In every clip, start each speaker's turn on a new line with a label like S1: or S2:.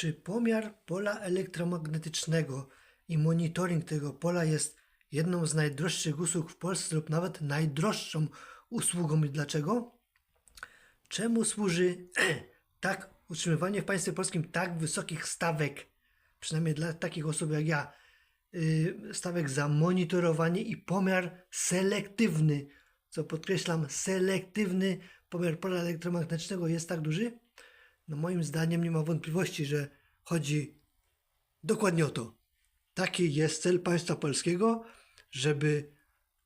S1: Czy pomiar pola elektromagnetycznego i monitoring tego pola jest jedną z najdroższych usług w Polsce lub nawet najdroższą usługą i dlaczego? Czemu służy tak utrzymywanie w państwie polskim tak wysokich stawek, przynajmniej dla takich osób jak ja, yy, stawek za monitorowanie i pomiar selektywny, co podkreślam, selektywny pomiar pola elektromagnetycznego jest tak duży? No moim zdaniem nie ma wątpliwości, że chodzi dokładnie o to. Taki jest cel państwa polskiego, żeby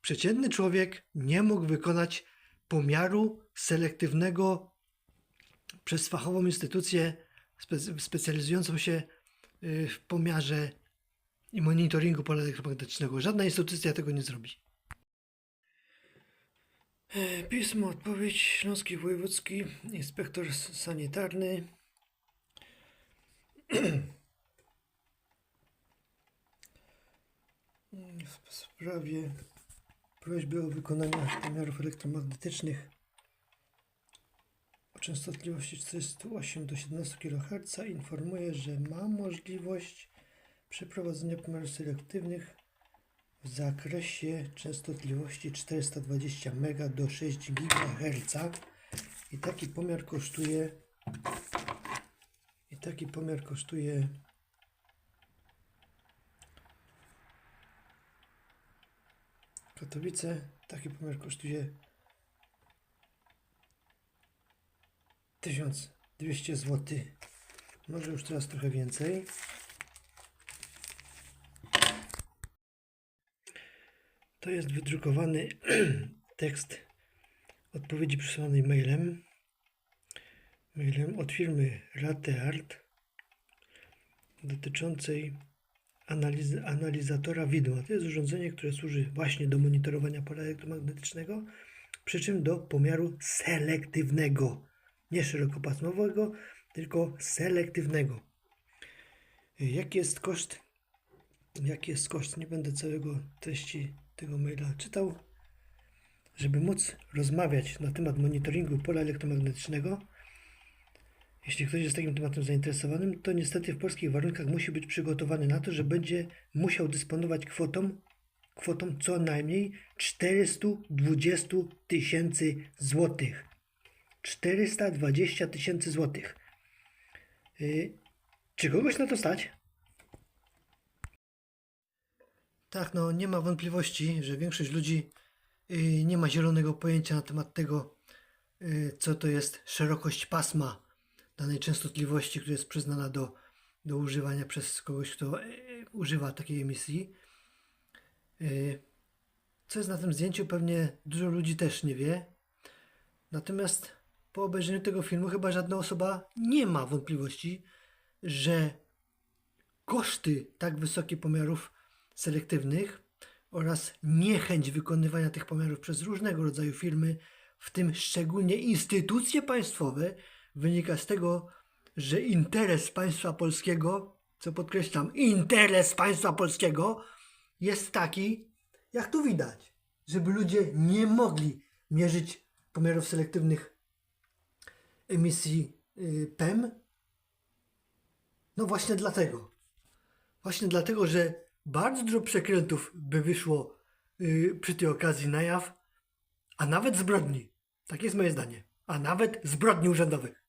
S1: przeciętny człowiek nie mógł wykonać pomiaru selektywnego przez fachową instytucję spe- specjalizującą się y, w pomiarze i monitoringu pola elektromagnetycznego. Żadna instytucja tego nie zrobi. E, Pismo, odpowiedź Śląski Wojewódzki, inspektor sanitarny. W sprawie prośby o wykonanie pomiarów elektromagnetycznych o częstotliwości 48 do 17 kHz informuje, że ma możliwość przeprowadzenia pomiarów selektywnych w zakresie częstotliwości 420 MHz do 6 GHz i taki pomiar kosztuje i taki pomiar kosztuje Katowice taki pomiar kosztuje 1200 zł. Może już teraz trochę więcej. To jest wydrukowany tekst odpowiedzi przysłanej mailem. Mailem od firmy Rateart dotyczącej analizy, analizatora widma. To jest urządzenie, które służy właśnie do monitorowania pola elektromagnetycznego, przy czym do pomiaru selektywnego. Nie szerokopasmowego, tylko selektywnego. Jaki jest koszt? Jaki jest koszt? Nie będę całego treści tego maila czytał. Żeby móc rozmawiać na temat monitoringu pola elektromagnetycznego, jeśli ktoś jest takim tematem zainteresowanym, to niestety w polskich warunkach musi być przygotowany na to, że będzie musiał dysponować kwotą, kwotą co najmniej 420 tysięcy złotych. 420 tysięcy złotych. Yy, czy kogoś na to stać? Tak, no nie ma wątpliwości, że większość ludzi yy, nie ma zielonego pojęcia na temat tego, yy, co to jest szerokość pasma danej częstotliwości, która jest przyznana do, do używania przez kogoś, kto yy, używa takiej emisji. Co jest na tym zdjęciu, pewnie dużo ludzi też nie wie. Natomiast po obejrzeniu tego filmu chyba żadna osoba nie ma wątpliwości, że koszty tak wysokie pomiarów selektywnych oraz niechęć wykonywania tych pomiarów przez różnego rodzaju firmy, w tym szczególnie instytucje państwowe, wynika z tego, że interes państwa polskiego, co podkreślam, interes państwa polskiego jest taki, jak tu widać, żeby ludzie nie mogli mierzyć pomiarów selektywnych emisji y, PEM. No właśnie dlatego. Właśnie dlatego, że bardzo dużo przekrętów by wyszło y, przy tej okazji na jaw, a nawet zbrodni. Tak jest moje zdanie. A nawet zbrodni urzędowych.